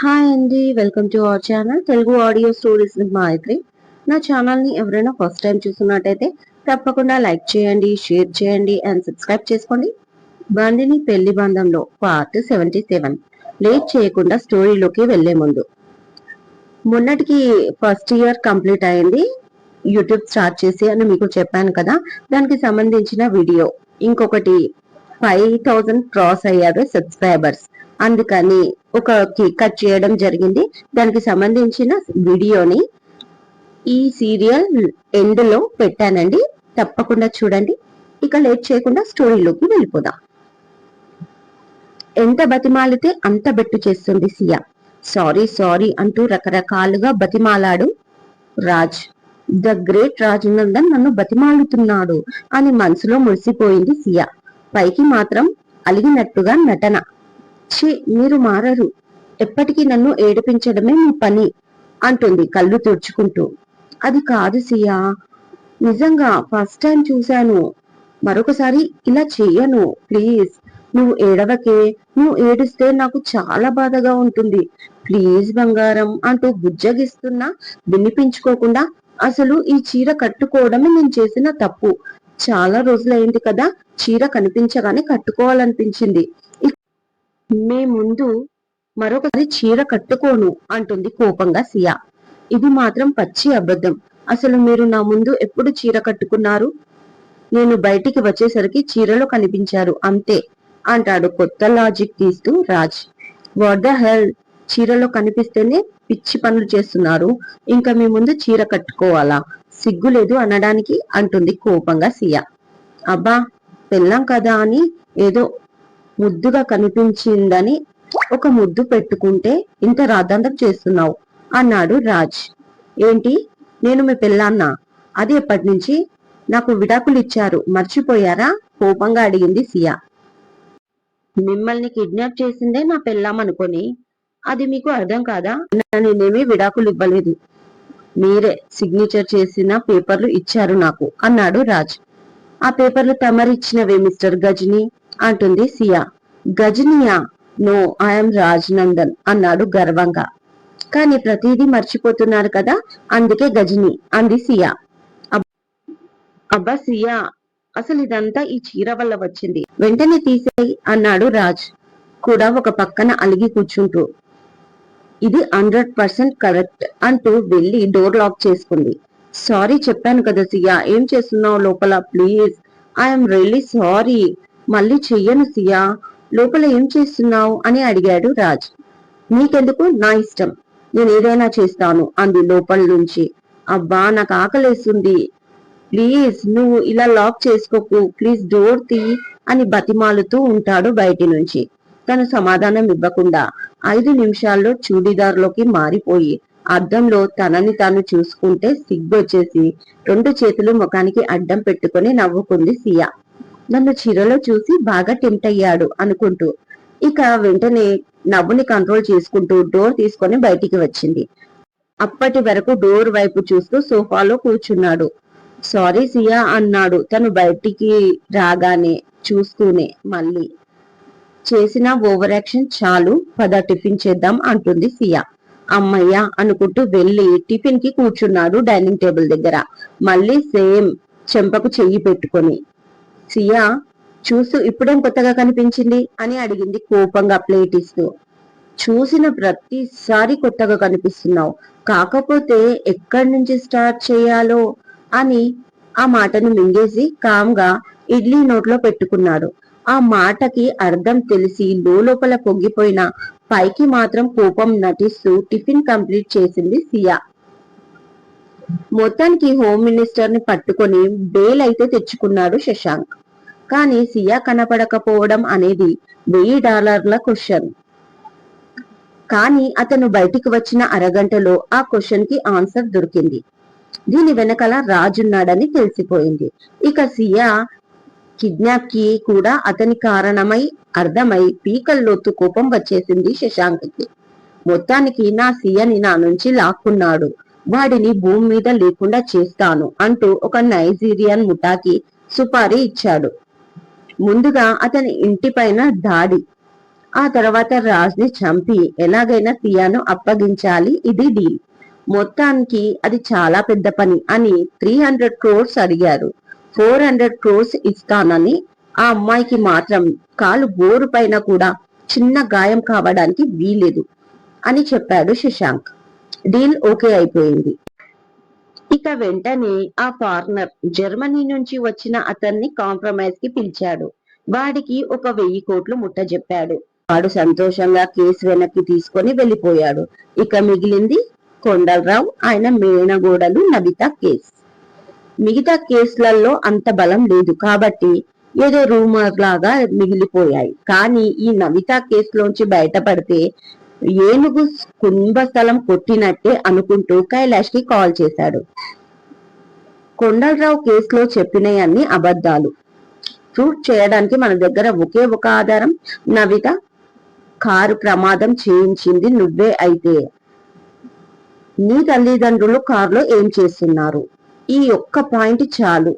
Hi అండి welcome to our channel Telugu audio stories with Maitri నా ఛానల్ని ఎవరైనా ఫస్ట్ టైం చూస్తున్నట్టయితే తప్పకుండా లైక్ చేయండి షేర్ చేయండి అండ్ సబ్స్క్రైబ్ చేసుకోండి. బండిని పెళ్ళి బంధంలో పార్ట్ సెవెంటీ సెవెన్ లేట్ చేయకుండా స్టోరీలోకి వెళ్ళే ముందు. మొన్నటికి ఫస్ట్ ఇయర్ కంప్లీట్ అయింది. యూట్యూబ్ స్టార్ట్ చేసి అని మీకు చెప్పాను కదా దానికి సంబంధించిన వీడియో ఇంకొకటి ఫైవ్ థౌజండ్ క్రాస్ అయ్యారు సబ్స్క్రైబర్స్ అందుకని ఒక కేక్ కట్ చేయడం జరిగింది. దానికి సంబంధించిన వీడియోని ఈ సీరియల్ ఎండ్లో పెట్టానండి. తప్పకుండా చూడండి. ఇక లేట్ చేయకుండా స్టోరీలోకి వెళ్ళిపోదాం. ఎంత బతిమాలితే అంత బెట్టు చేస్తుంది సియా. సారీ సారీ అంటూ రకరకాలుగా బతిమాలాడు రాజ్. ద గ్రేట్ రాజనందన్ నన్ను బతిమాలుతున్నాడు అని మనసులో మురిసిపోయింది సియా. పైకి మాత్రం అలిగినట్టుగా నటన. ఛీ మీరు మారరు. ఎప్పటికీ నన్ను ఏడిపించడమే మీ పని అంటుంది కళ్ళు తుడుచుకుంటూ. అది కాదు సియా. నిజంగా ఫస్ట్ టైం చూశాను. మరొకసారి ఇలా చెయ్యను ప్లీజ్. నువ్వు ఏడవకే. నువ్వు ఏడిస్తే నాకు చాలా బాధగా ఉంటుంది. ప్లీజ్ బంగారం అంటూ బుజ్జగిస్తున్నా వినిపించుకోకుండా అసలు ఈ చీర కట్టుకోవడమే నేను చేసిన తప్పు. చాలా రోజులైంది కదా చీర కనిపించగానే కట్టుకోవాలనిపించింది. మే ముందు మరొకసారి చీర కట్టుకోను అంటుంది కోపంగా సియా. ఇది మాత్రం పచ్చి అబద్ధం. అసలు మీరు నా ముందు ఎప్పుడు చీర కట్టుకున్నారు? నేను బయటికి వచ్చేసరికి చీరలో కనిపించారు అంతే అంటాడు కొత్త లాజిక్ తీస్తూ రాజ్. What the hell? చీరలో కనిపిస్తేనే పిచ్చి పనులు చేస్తున్నారు. ఇంకా మీ ముందు చీర కట్టుకోవాలా? సిగ్గు లేదు అనడానికి అంటుంది కోపంగా సియా. అబ్బా పెళ్ళాం కదా అని ఏదో ముద్దుగా కనిపించిందని ఒక ముద్దు పెట్టుకుంటే ఇంత రాద్ధాంతం చేస్తున్నావు అన్నాడు రాజ్. ఏంటి? నేను మీ పిల్లాన్న అది ఎప్పటి నుంచి? నాకు విడాకులు ఇచ్చారు. మర్చిపోయారా? కోపంగా అడిగింది సియా. మిమ్మల్ని కిడ్నాప్ చేసిందే నా పెళ్ళాం అనుకొని. అది మీకు అర్థం కాదా? నేనేమీ విడాకులు ఇవ్వలేదు. మీరే సిగ్నేచర్ చేసిన పేపర్లు ఇచ్చారు నాకు అన్నాడు రాజ్. ఆ పేపర్లు తమరిచ్చినవే మిస్టర్ గజని? అంటుంది సియా. గజనియా నో ఐఎమ్ రాజ్నందన్ అన్నాడు గర్వంగా. కానీ ప్రతిదీ మర్చిపోతున్నారు కదా అందుకే గజని అంది సియా. అబ్బా సియా అసలు ఇదంతా ఈ చీర వల్ల వచ్చింది. వెంటనే తీసేయి అన్నాడు రాజ్ కూడా ఒక పక్కన అలిగి కూర్చుంటూ. ఇది హండ్రెడ్ పర్సెంట్ కరెక్ట్ అంటూ వెళ్ళి డోర్ లాక్ చేసుకుంది. సారీ చెప్పాను కదా సియా ఏం చేస్తున్నావు లోపల ప్లీజ్. ఐఎమ్ రియల్లీ సారీ మళ్ళీ చెయ్యను సియా లోపల ఏం చేస్తున్నావు అని అడిగాడు రాజ్. నీకెందుకు? నా ఇష్టం. నేను ఏదైనా చేస్తాను అంది లోపల నుంచి. అబ్బా నాకు ఆకలేస్తుంది. ప్లీజ్ నువ్వు ఇలా లాక్ చేసుకోకు. ప్లీజ్ డోర్ తీ అని బతిమాలుతూ ఉంటాడు బయటి నుంచి. తను సమాధానం ఇవ్వకుండా ఐదు నిమిషాల్లో చూడీదార్లోకి మారిపోయి అద్దంలో తనని తాను చూసుకుంటే సిగ్గొచ్చేసి రెండు చేతులు ముఖానికి అడ్డం పెట్టుకుని నవ్వుకుంది సియా. నన్ను చీరలో చూసి బాగా టెంప్ట్ అయ్యాడు అనుకుంటూ ఇక వెంటనే నవ్వుని కంట్రోల్ చేసుకుంటూ డోర్ తీసుకొని బయటికి వచ్చింది. అప్పటి వరకు డోర్ వైపు చూస్తూ సోఫాలో కూర్చున్నాడు. సారీ సియా అన్నాడు. తను బయటికి రాగానే చూస్తూనే మళ్ళీ. చేసిన ఓవర్ యాక్షన్ చాలు పద టిఫిన్ చేద్దాం అంటుంది సియా అమ్మయ్య అనుకుంటూ వెళ్ళి టిఫిన్కి కూర్చున్నాడు డైనింగ్ టేబుల్ దగ్గర. మళ్ళీ సేమ్ చెంపకు చెయ్యి పెట్టుకొని. సియా చూస్తూ ఇప్పుడేం కొత్తగా కనిపించింది? అని అడిగింది కోపంగా ప్లేట్ ఇస్తూ చూసిన ప్రతిసారి కొత్తగా కనిపిస్తున్నావు. కాకపోతే ఎక్కడి నుంచి స్టార్ట్ చేయాలో? అని ఆ మాటను మింగేసి కామ్గా ఇడ్లీ నోట్లో పెట్టుకున్నాడు. ఆ మాటకి అర్థం తెలిసి లోపల పొంగిపోయిన పైకి మాత్రం కోపం నటిస్తూ టిఫిన్ కంప్లీట్ చేసింది సియా. మొత్తానికి హోమ్ మినిస్టర్ని పట్టుకొని బెయిల్ అయితే తెచ్చుకున్నాడు శశాంక్. కానీ సియా కనపడకపోవడం అనేది వెయ్యి డాలర్ల క్వశ్చన్. కానీ అతను బయటికి వచ్చిన అరగంటలో ఆ క్వశ్చన్కి ఆన్సర్ దొరికింది. దీని వెనకాల రాజున్నాడని తెలిసిపోయింది. ఇక సియా కిడ్నాప్కి కూడా అతని కారణమై అర్థమై పీకల్లోతు కోపం వచ్చేసింది శశాంక్కి. మొత్తానికి నా సియని నా నుంచి లాక్కున్నాడు. వాడిని భూమి మీద లేకుండా చేస్తాను అంటూ ఒక నైజీరియన్ ముఠాకి సుపారీ ఇచ్చాడు. ముందుగా అతని ఇంటిపైన దాడి. ఆ తర్వాత రాజ్ని చంపి ఎలాగైనా పియాను అప్పగించాలి ఇది డీల్. మొత్తానికి అది చాలా పెద్ద పని అని త్రీ హండ్రెడ్ క్రోర్స్ అడిగారు. ఫోర్ హండ్రెడ్ క్రోర్స్ ఇస్తానని ఆ అమ్మాయికి మాత్రం కాలు బోరు పైన కూడా చిన్న గాయం కావడానికి వీలేదు అని చెప్పాడు శశాంక్. డీల్ ఓకే అయిపోయింది. ఇక వెంటనే ఆ ఫారినర్ జర్మనీ నుంచి వచ్చిన అతన్ని కాంప్రమైజ్కి పిలిచాడు. వాడికి ఒక వెయ్యి కోట్లు ముట్టజెప్పాడు. వాడు సంతోషంగా కేసు వెనక్కి తీసుకొని వెళ్ళిపోయాడు. ఇక మిగిలింది కొండలరావు ఆయన మేనగోడలు నబిత కేస్. మిగతా కేసులలో అంత బలం లేదు కాబట్టి ఏదో రూమర్ లాగా మిగిలిపోయాయి. కానీ ఈ నవిత కేసులోంచి బయటపడితే ఏనుగు కుంభస్థలం కొట్టినట్టే అనుకుంటూ కైలాష్కి కాల్ చేశాడు. కొండలరావు కేసులో చెప్పినవన్నీ అబద్ధాలు. ప్రూవ్ చేయడానికి మన దగ్గర ఒకే ఒక ఆధారం నవిత కారు ప్రమాదం చేయించింది నువ్వే అయితే. నీ తల్లిదండ్రులు కారులో ఏం చేస్తున్నారు? ఈ ఒక్క పాయింట్ చాలు.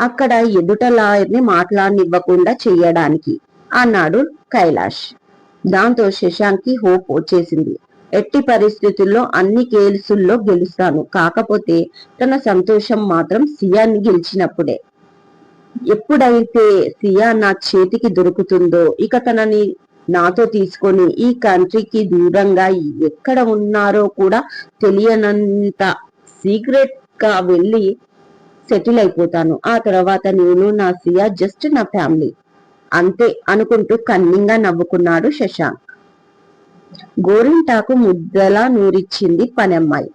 అక్కడ ఎదుట లాయర్ని మాట్లాడనివ్వకుండా చెయ్యడానికి అన్నాడు కైలాష్. దాంతో శశాంక్కి హోప్ వచ్చేసింది. ఎట్టి పరిస్థితుల్లో అన్ని కేసుల్లో గెలుస్తాను. కాకపోతే తన సంతోషం మాత్రం సియాన్ని గెలిచినప్పుడే. ఎప్పుడైతే సియా నా చేతికి దొరుకుతుందో ఇక తనని నాతో తీసుకొని ఈ కంట్రీకి దూరంగా ఎక్కడ ఉన్నారో కూడా తెలియనంత సీక్రెట్గా వెళ్ళి సెటిల్ అయిపోతాను. ఆ తర్వాత నేను నా సియా జస్ట్ నా ఫ్యామిలీ. అంతే అనుకుంటూ కన్నింగా నవ్వుకున్నాడు శశాంక్ గోరింటాకు ముద్దలా నూరిచ్చింది పనమ్మాయి.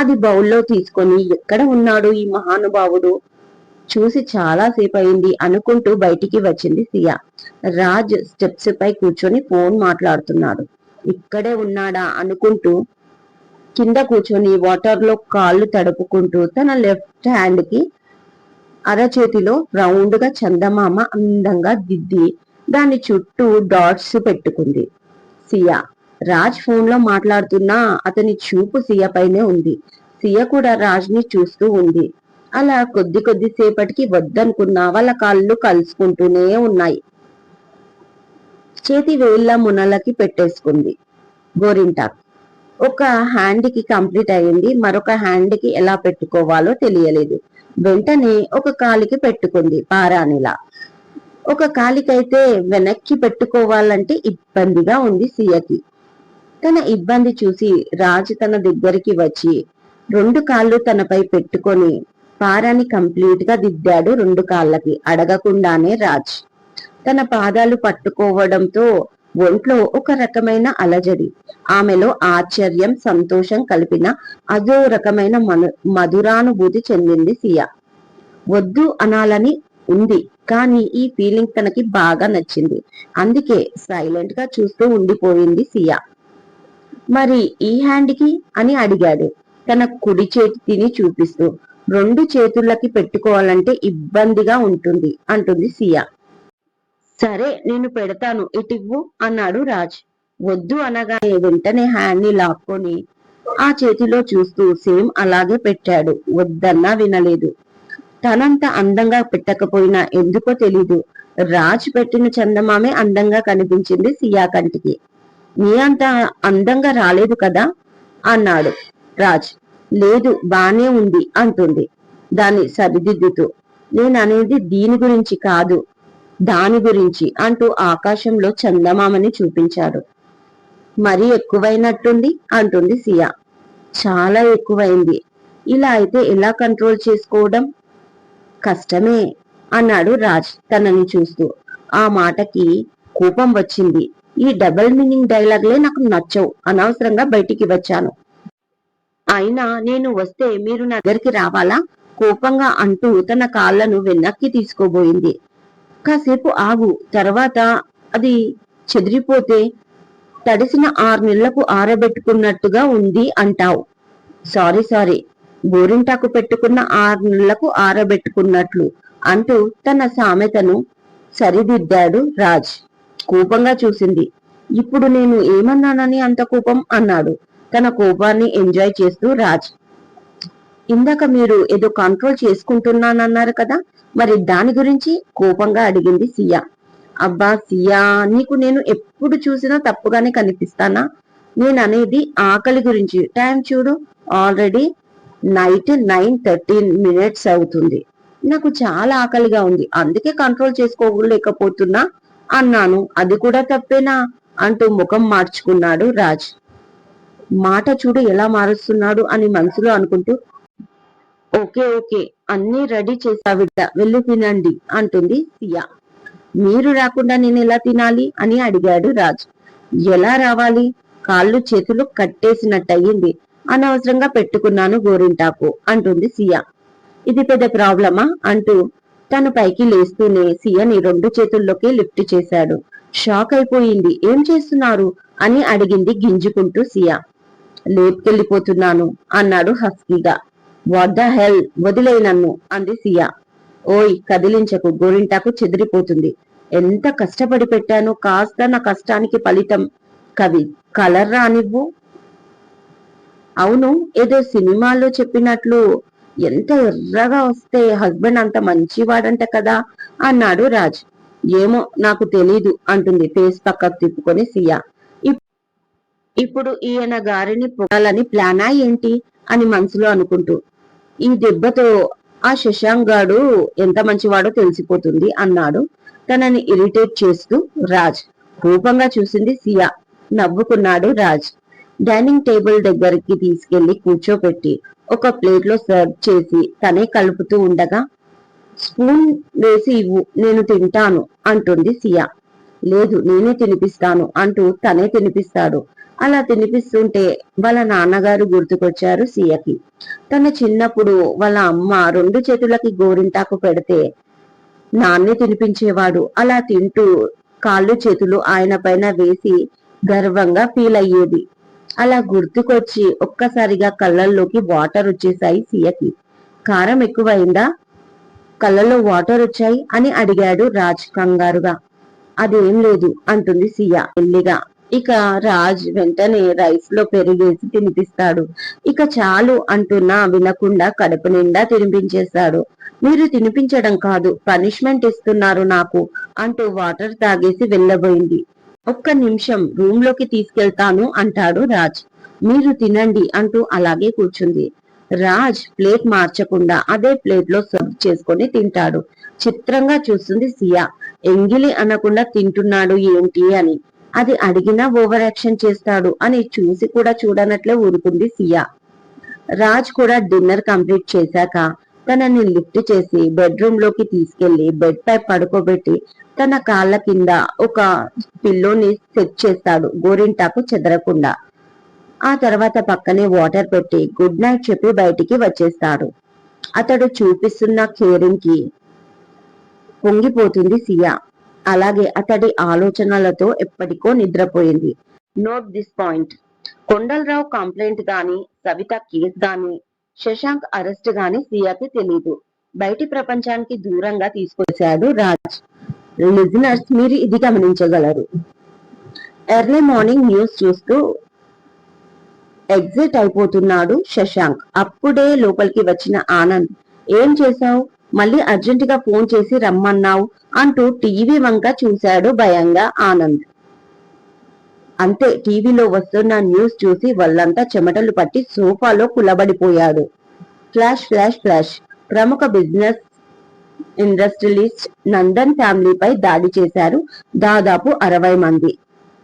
అది బౌల్లో తీసుకొని ఎక్కడ ఉన్నాడు ఈ మహానుభావుడు? చూసి చాలా సేపు అయింది అనుకుంటూ బయటికి వచ్చింది సియా. రాజ్ స్టెప్స్ పై కూర్చొని ఫోన్ మాట్లాడుతున్నాడు. ఇక్కడే ఉన్నాడా అనుకుంటూ కింద కూర్చొని వాటర్లో కాళ్ళు తడుపుకుంటూ తన లెఫ్ట్ హ్యాండ్కి అరచేతిలో రౌండ్గా చందమామ అందంగా దిద్ది దాని చుట్టూ డాట్స్ పెట్టుకుంది. సియా రాజ్ ఫోన్లో మాట్లాడుతున్నా అతని చూపు సియా పైనే ఉంది. సియ కూడా రాజ్ని చూస్తూ ఉంది. అలా కొద్ది కొద్ది సేపటికి వద్దనుకున్నా వాళ్ళ కాళ్ళు కలుసుకుంటూనే ఉన్నాయి. చేతి వేళ్ళ మునలకి పెట్టేసుకుంది. గోరింటాక్ ఒక హ్యాండ్కి కంప్లీట్ అయింది. మరొక హ్యాండ్కి ఎలా పెట్టుకోవాలో తెలియలేదు. వెంటనే ఒక కాలికి పెట్టుకుంది పారానిలా ఒక కాలికైతే వెనక్కి పెట్టుకోవాలంటే ఇబ్బందిగా ఉంది సియకి. తన ఇబ్బంది చూసి రాజు తన దగ్గరికి వచ్చి రెండు కాళ్ళు తనపై పెట్టుకొని పారాని కంప్లీట్గా దిద్దాడు రెండు కాళ్ళకి అడగకుండానే రాజ్. తన పాదాలు పట్టుకోవడంతో ఒంట్లో ఒక రకమైన అలజడి. ఆమెలో ఆశ్చర్యం సంతోషం కలిపిన అదో రకమైన మను మధురానుభూతి చెందింది సియా. వద్దు అనాలని ఉంది కానీ ఈ ఫీలింగ్ తనకి బాగా నచ్చింది. అందుకే సైలెంట్గా చూస్తూ ఉండిపోయింది సియా. మరి ఈ హ్యాండ్కి? అని అడిగాడు. తన కుడి చేతిని చూపిస్తూ. రెండు చేతులకి పెట్టుకోవాలంటే ఇబ్బందిగా ఉంటుంది అంటుంది సియా. సరే నేను పెడతాను. ఇటివ్వు అన్నాడు రాజ్. వద్దు అనగానే వెంటనే హ్యాండ్ని లాక్కొని ఆ చేతిలో చూస్తూ సేమ్ అలాగే పెట్టాడు. వద్దన్నా వినలేదు. తనంత అందంగా పెట్టకపోయినా ఎందుకో తెలీదు. రాజ్ పెట్టిన చందమామే అందంగా కనిపించింది సియా కంటికి. నీ అంత అందంగా రాలేదు కదా? అన్నాడు రాజ్. లేదు బానే ఉంది అంటుంది. దాన్ని సరిదిద్దుతూ. నేను అనేది దీని గురించి కాదు. దాని గురించి అంటూ ఆకాశంలో చందమామని చూపించాడు. మరీ ఎక్కువైనట్టుంది? అంటుంది సియా. చాలా ఎక్కువైంది. ఇలా అయితే ఎలా కంట్రోల్ చేసుకోవడం? కష్టమే అన్నాడు రాజ్ తనని చూస్తూ. ఆ మాటకి కోపం వచ్చింది. ఈ డబుల్ మీనింగ్ డైలాగ్లే నాకు నచ్చవు. అనవసరంగా బయటికి వచ్చాను. అయినా నేను వస్తే మీరు నా దగ్గరికి రావాలా? కోపంగా అంటూ తన కాళ్ళను వెనక్కి తీసుకోబోయింది. కాసేపు ఆగు. తర్వాత అది చెదిరిపోతే తడిసిన ఆరు నెలలకు ఆరబెట్టుకున్నట్టుగా ఉంది అంటావు. Sorry sorry. గోరింటాకు పెట్టుకున్న ఆరు నెలలకు ఆరబెట్టుకున్నట్లు అంటూ తన సామెతను సరిదిద్దాడు రాజ్. కోపంగా చూసింది. ఇప్పుడు నేను ఏమన్నానని అంత కోపం? అన్నాడు. తన కోపాన్ని ఎంజాయ్ చేస్తూ రాజ్. ఇందాక మీరు ఏదో కంట్రోల్ చేసుకుంటున్నానన్నారు కదా? మరి దాని గురించి కోపంగా అడిగింది సియా. అబ్బా సియా నీకు నేను ఎప్పుడు చూసినా తప్పుగానే కనిపిస్తానా? నేను అనేది ఆకలి గురించి. టైం చూడు. Already night nine thirteen minutes అవుతుంది. నాకు చాలా ఆకలిగా ఉంది. అందుకే కంట్రోల్ చేసుకోలేకపోతున్నా అన్నాను. అది కూడా తప్పేనా? అంటూ ముఖం మార్చుకున్నాడు రాజ్. మాట చూడు ఎలా మారుస్తున్నాడు అని మనసులో అనుకుంటూ ఓకే ఓకే. అన్ని రెడీ చేసావిట వెళ్ళి తినండి అంటుంది సియా. మీరు రాకుండా నేను ఎలా తినాలి అని అడిగాడు రాజ్. ఎలా రావాలి? కాళ్ళు చేతులు కట్టేసినట్టయింది. అనవసరంగా పెట్టుకున్నాను గోరింటాకు అంటుంది సియా. ఇది పెద్ద ప్రాబ్లమా? అంటూ తను పైకి లేస్తూనే సియని రెండు చేతుల్లోకి లిఫ్ట్ చేశాడు. షాక్ అయిపోయింది. ఏం చేస్తున్నారు? అని అడిగింది గింజుకుంటూ సియా. లేపుకెళ్ళిపోతున్నాను అన్నాడు హస్కీగా. వాట్ ద హెల్ వదిలే నన్ను అంది సియా. ఓయ్ కదిలించకు గోరింటాకు చెదిరిపోతుంది. ఎంత కష్టపడి పెట్టాను కాస్త నా కష్టానికి ఫలితం. కవి కలర్ రానివ్వు. అవును ఏదో సినిమాలో చెప్పినట్లు ఎంత ఎర్రగా వస్తే హస్బెండ్ అంత మంచివాడంట కదా అన్నాడు రాజ్. ఏమో నాకు తెలీదు అంటుంది ఫేస్ పక్కకు తిప్పుకొని సియా. ఇప్పుడు ఈయన గారిని పొగాలని ప్లానా ఏంటి అని మనసులో అనుకుంటూ. ఈ దెబ్బతో ఆ శశాంగాడు ఎంత మంచివాడో తెలిసిపోతుంది అన్నాడు. తనని ఇరిటేట్ చేస్తూ రాజ్ రూపంగా చూసింది సియా. నవ్వుకున్నాడు రాజ్. డైనింగ్ టేబుల్ దగ్గరికి తీసుకెళ్ళి కూర్చోపెట్టి ఒక ప్లేట్లో సర్వ్ చేసి తనే కలుపుతూ ఉండగా స్పూన్ వేసి ఇవ్వు నేను తింటాను అంటుంది సియా. లేదు నేనే తినిపిస్తాను అంటూ తనే తినిపిస్తాడు. అలా తినిపిస్తుంటే వాళ్ళ నాన్నగారు గుర్తుకొచ్చారు సీయకి. తన చిన్నప్పుడు వాళ్ళ అమ్మ రెండు చేతులకి గోరింటాకు పెడితే నాన్నే తినిపించేవాడు. అలా తింటూ కాళ్ళు చేతులు ఆయన పైన వేసి గర్వంగా ఫీల్ అయ్యేది. అలా గుర్తుకొచ్చి ఒక్కసారిగా కళ్ళల్లోకి వాటర్ వచ్చేసాయి సీయకి. కారం ఎక్కువైందా? కళ్ళలో వాటర్ వచ్చాయి? అని అడిగాడు రాజ్ కంగారుగా. అదేం లేదు అంటుంది సియా మెల్లిగా. ఇక రాజ్ వెంటనే రైస్లో పెరిగేసి తినిపిస్తాడు. ఇక చాలు అంటున్నా వినకుండా కడుపు నిండా తినిపించేశాడు మీరు తినిపించడం కాదు పనిష్మెంట్ ఇస్తున్నారు నాకు అంటూ వాటర్ తాగేసి వెళ్ళబోయింది. ఒక్క నిమిషం రూమ్లోకి తీసుకెళ్తాను అంటాడు రాజ్. మీరు తినండి అంటూ అలాగే కూర్చుంది. రాజ్ ప్లేట్ మార్చకుండా అదే ప్లేట్లో సర్వ్ చేసుకొని తింటాడు. చిత్రంగా చూస్తుంది సియా. ఎంగిలి అనకుండా తింటున్నాడు ఏంటి అని. అది అడిగినా ఓవర్ యాక్షన్ చేస్తాడు అని చూసి కూడా చూడనట్లే ఊరుకుంది సియా. రాజ్ కూడా డిన్నర్ కంప్లీట్ చేశాక తనని లిఫ్ట్ చేసి బెడ్రూమ్లోకి తీసుకెళ్ళి బెడ్ పై పడుకోబెట్టి తన కాళ్ళ కింద ఒక పిల్లోని సెట్ చేస్తాడు గోరింటాకు చెదరకుండా. ఆ తర్వాత పక్కనే వాటర్ పెట్టి గుడ్ నైట్ చెప్పి బయటికి వచ్చేస్తాడు. అతడు చూపిస్తున్న కేరింగ్కి పొంగిపోతుంది సియా. అలాగే అతడి ఆలోచనలతో ఎప్పటికో నిద్రపోయింది. Note this point Kondalarao complaint గాని సవిత కేస్ గాని శశాంక్ అరెస్ట్ గాని సియాకి తెలీదు. బయటి ప్రపంచానికి దూరంగా తీసుకొచ్చాడు రాజ్. లిజనర్స్ మీరు ఇది గమనించగలరు. ఎర్లీ మార్నింగ్ న్యూస్ చూస్తూ ఎగ్జిట్ అయిపోతున్నాడు శశాంక్. అప్పుడే లోపలికి వచ్చిన ఆనంద్ ఏం చేశావు? మళ్ళీ అర్జెంట్గా ఫోన్ చేసి రమ్మన్నావు అంటూ టీవీ వంక చూశాడు భయంగా ఆనంద్. అంతే టీవీలో వస్తున్న న్యూస్ చూసి వాళ్ళంతా చెమటలు పట్టి సోఫాలో కులబడిపోయాడు. Flash flash flash. ప్రముఖ బిజినెస్ ఇండస్ట్రియలిస్ట్ నందన్ ఫ్యామిలీపై దాడి చేశారు దాదాపు అరవై మంది.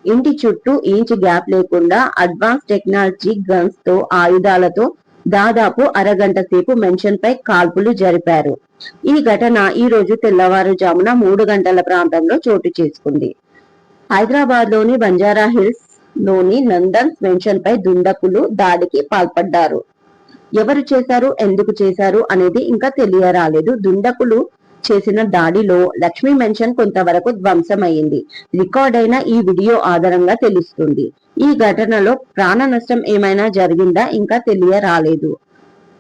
ఇంటి చుట్టూ ఇంచ్ గ్యాప్ లేకుండా అడ్వాన్స్ టెక్నాలజీ గన్స్తో ఆయుధాలతో దాదాపు అరగంట సేపు మెన్షన్ పై కాల్పులు జరిపారు. ఈ ఘటన ఈ రోజు తెల్లవారుజామున మూడు గంటల ప్రాంతంలో చోటు చేసుకుంది. హైదరాబాద్లోని బంజారా హిల్స్లోని నందన్ మెన్షన్ పై దుండకులు దాడికి పాల్పడ్డారు. ఎవరు చేశారు ఎందుకు చేశారు అనేది ఇంకా తెలియరాలేదు. దుండకులు చేసిన దాడిలో లక్ష్మీ మెన్షన్ కొంతవరకు ధ్వంసమైంది రికార్డ్ అయిన ఈ వీడియో ఆధారంగా తెలుస్తుంది. ఈ ఘటనలో ప్రాణ నష్టం ఏమైనా జరిగిందా ఇంకా తెలియరాలేదు.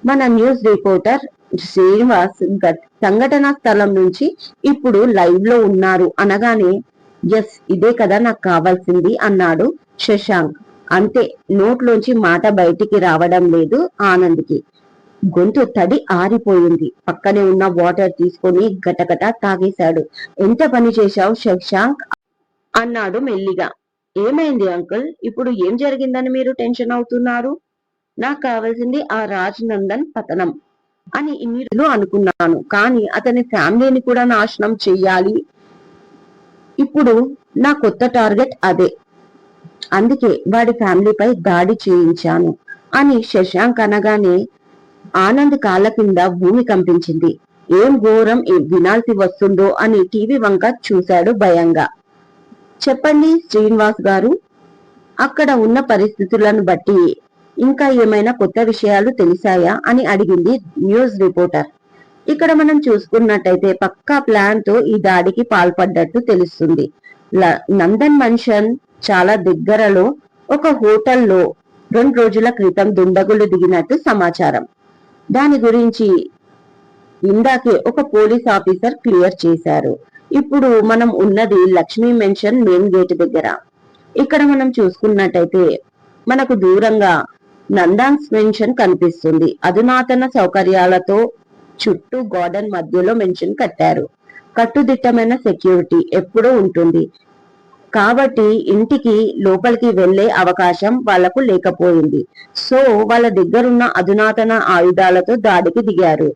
మన న్యూస్ రిపోర్టర్ శ్రీనివాస్ సంఘటన స్థలం నుంచి ఇప్పుడు లైవ్లో ఉన్నారు. అనగానే ఎస్ ఇదే కదా నాకు కావాల్సింది అన్నాడు శశాంక్. అంతే నోట్లోంచి మాట బయటికి రావడం లేదు ఆనంద్కి. గొంతు తడి ఆరిపోయింది. పక్కనే ఉన్న వాటర్ తీసుకొని గటగట తాగేశాడు. ఎంత పని చేశావు శశాంక్ అన్నాడు మెల్లిగా. ఏమైంది అంకుల్? ఇప్పుడు ఏం జరిగిందని మీరు టెన్షన్ అవుతున్నారు? నాకు కావాల్సింది ఆ రాజ్ నందన్ పతనం అని ఇన్ని అనుకున్నాను. కానీ అతని ఫ్యామిలీని కూడా నాశనం చెయ్యాలి. ఇప్పుడు నా కొత్త టార్గెట్ అదే. అందుకే వాడి ఫ్యామిలీపై దాడి చేయించాను అని శశాంక్ అనగానే ఆనంద్ కాళ్ళ కింద భూమి కంపించింది. ఏం ఘోరం వినాల్సి వస్తుందో అని టీవీ వంక చూశాడు భయంగా. చెప్పండి శ్రీనివాస్ గారు. అక్కడ ఉన్న పరిస్థితులను బట్టి ఇంకా ఏమైనా కొత్త విషయాలు తెలిసాయా అని అడిగింది న్యూస్ రిపోర్టర్. ఇక్కడ మనం చూసుకున్నట్టయితే పక్కా ప్లాన్తో ఈ దాడికి పాల్పడ్డట్టు తెలుస్తుంది. నందన్ మన్షన్ చాలా దగ్గరలో ఒక హోటల్లో రెండు రోజుల క్రితం దుండగులు దిగినట్టు సమాచారం. దాని గురించి ఇందాకే ఒక పోలీస్ ఆఫీసర్ క్లియర్ చేశారు. ఇప్పుడు మనం ఉన్నది లక్ష్మీ మెన్షన్ మెయిన్ గేట్ దగ్గర. ఇక్కడ మనం చూసుకున్నట్టయితే మనకు దూరంగా నందాన్స్ మెన్షన్ కనిపిస్తుంది. అధునాతన సౌకర్యాలతో చుట్టూ గార్డెన్ మధ్యలో మెన్షన్ కట్టారు. కట్టుదిట్టమైన సెక్యూరిటీ ఎప్పుడూ ఉంటుంది. కాబట్టి ఇంటికి లోపలికి వెళ్ళే అవకాశం వాళ్ళకు లేకపోయింది. సో వాళ్ళ దగ్గరున్న అధునాతన ఆయుధాలతో దాడికి దిగారు.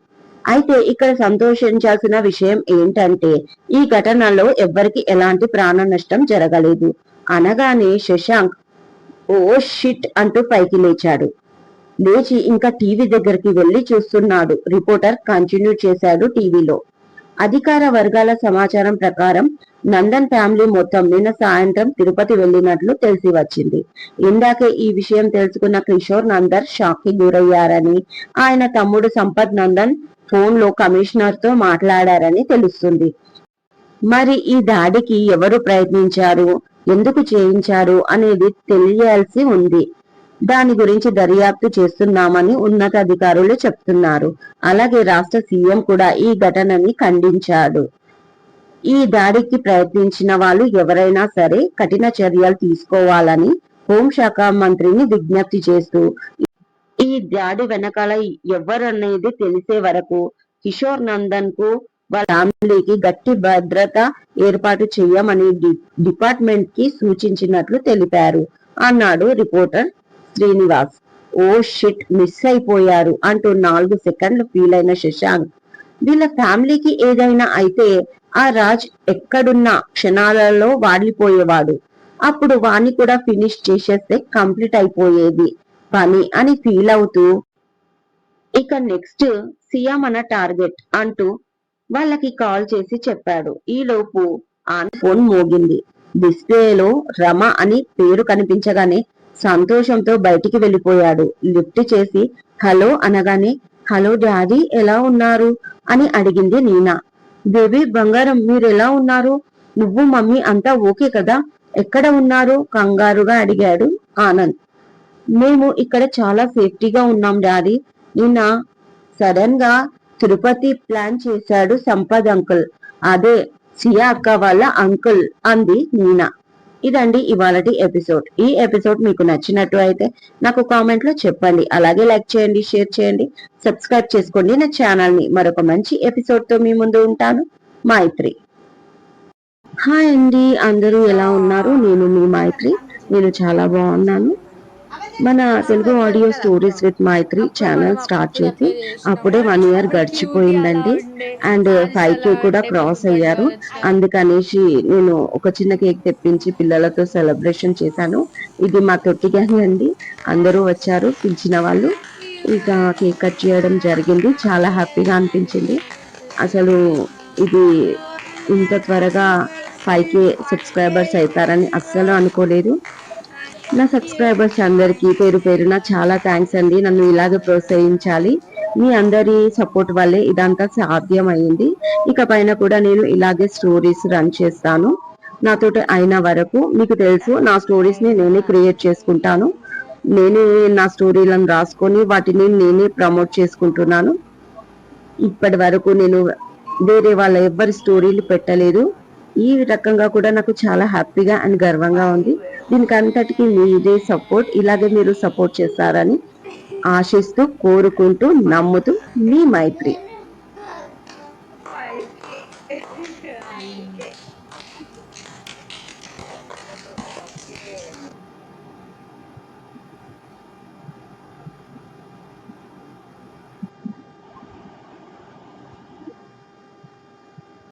అయితే ఇక్కడ సంతోషించాల్సిన విషయం ఏంటంటే ఈ ఘటనలో ఎవ్వరికి ఎలాంటి ప్రాణ నష్టం జరగలేదు. అనగానే శశాంక్ ఓ షిట్ అంటూ పైకి లేచాడు. లేచి ఇంకా టీవీ దగ్గరికి వెళ్ళి చూస్తున్నాడు. రిపోర్టర్ కంటిన్యూ చేశాడు టీవీలో. అధికార వర్గాల సమాచారం ప్రకారం నందన్ ఫ్యామిలీ మొత్తం నిన్న సాయంత్రం తిరుపతి వెళ్ళినట్లు తెలిసి వచ్చింది. ఇందాకే ఈ విషయం తెలుసుకున్న కిషోర్ నందర్ షాక్కి గురయ్యారని ఆయన తమ్ముడు సంపత్ నందన్ ఫోన్లో కమిషనర్తో మాట్లాడారని తెలుస్తుంది. మరి ఈ దాడికి ఎవరు ప్రయత్నించారు? ఎందుకు చేయించారు అనేది తెలియాల్సి ఉంది. దాని గురించి దర్యాప్తు చేస్తున్నామని ఉన్నతాధికారులు చెప్తున్నారు. అలాగే రాష్ట్ర సీఎం కూడా ఈ ఘటనని ఖండించాడు. ఈ దాడికి ప్రయత్నించిన వాళ్ళు ఎవరైనా సరే కఠిన చర్యలు తీసుకోవాలని హోంశాఖ మంత్రిని విజ్ఞప్తి చేస్తూ ఈ దాడి వెనకాల ఎవరనేది తెలిసే వరకు కిషోర్ నందన్కు వాళ్ళ ఫ్యామిలీకి గట్టి భద్రత ఏర్పాటు చేయమని డిపార్ట్మెంట్కి సూచించినట్లు తెలిపారు. అన్నాడు reporter Srinivas. Oh shit miss అయిపోయారు అంటూ నాలుగు సెకండ్లు ఫీల్ అయిన శశాంక్ వీళ్ళ ఫ్యామిలీకి ఏదైనా అయితే ఆ రాజ్ ఎక్కడున్న క్షణాలలో వాడిపోయేవాడు. అప్పుడు వాణ్ణి కూడా ఫినిష్ చేసేస్తే కంప్లీట్ అయిపోయేది పని అని ఫీల్ అవుతూ ఇక నెక్స్ట్ సియా మన టార్గెట్ అంటూ వాళ్ళకి కాల్ చేసి చెప్పాడు. ఈ లోపు ఫోన్ మోగింది. డిస్ప్లేలో రమ అని పేరు కనిపించగానే సంతోషంతో బయటికి వెళ్ళిపోయాడు. లిఫ్ట్ చేసి హలో అనగానే హలో డాడీ ఎలా ఉన్నారు? అని అడిగింది నీనా. బేబీ బంగారం మీరు ఎలా ఉన్నారు? నువ్వు మమ్మీ అంతా ఓకే కదా? ఎక్కడ ఉన్నారు? కంగారుగా అడిగాడు ఆనంద్. మేము ఇక్కడ చాలా సేఫ్టీగా ఉన్నాం డాడీ. నిన్న సడన్గా తిరుపతి ప్లాన్ చేశాడు సంపద్ అంకుల్. అదే సియా అక్క వాళ్ళ అంకుల్ అంది నీనా. ఇదండి ఇవాళటి ఎపిసోడ్. ఈ ఎపిసోడ్ మీకు నచ్చినట్టు అయితే నాకు కామెంట్లో చెప్పండి. అలాగే లైక్ చేయండి షేర్ చేయండి సబ్స్క్రైబ్ చేసుకోండి. నా ఛానల్ని మరొక మంచి ఎపిసోడ్తో మీ ముందు ఉంటాను. మైత్రి. హాయ్ అండి. అందరూ ఎలా ఉన్నారు? నేను మీ మైత్రి. నేను చాలా బాగున్నాను. మన Telugu audio stories with Maitri channel start చేసి అప్పుడే వన్ ఇయర్ గడిచిపోయిందండి. అండ్ ఫైవ్ కే కూడా క్రాస్ అయ్యారు. అందుకనేసి నేను ఒక చిన్న కేక్ తెప్పించి పిల్లలతో సెలబ్రేషన్ చేశాను. ఇది మా తొట్టి గ్యాంగ్ అండి. అందరూ వచ్చారు పిలిచిన వాళ్ళు. ఇక కేక్ కట్ చేయడం జరిగింది. చాలా హ్యాపీగా అనిపించింది. అసలు ఇది ఇంత త్వరగా ఫైవ్ కే సబ్స్క్రైబర్స్ అవుతారని అస్సలు అనుకోలేదు. నా సబ్స్క్రైబర్స్ అందరికీ పేరు పేరున చాలా థ్యాంక్స్ అండి. నన్ను ఇలాగే ప్రోత్సహించాలి. మీ అందరి సపోర్ట్ వల్లే ఇదంతా సాధ్యం అయింది ఇక పైన కూడా నేను ఇలాగే స్టోరీస్ రన్ చేస్తాను. నాతోటి అయిన వరకు మీకు తెలుసు నా స్టోరీస్ని నేనే క్రియేట్ చేసుకుంటాను. నేనే నా స్టోరీలను రాసుకొని వాటిని నేనే ప్రమోట్ చేసుకుంటున్నాను. ఇప్పటి వరకు నేను వేరే వాళ్ళ ఎవ్వరి స్టోరీలు పెట్టలేదు. ఈ రకంగా కూడా నాకు చాలా హ్యాపీగా అండ్ గర్వంగా ఉంది. దీనికి అంతటికి మీదే సపోర్ట్. ఇలాగే మీరు సపోర్ట్ చేస్తారని ఆశిస్తూ కోరుకుంటూ నమ్ముతూ మీ మైత్రి.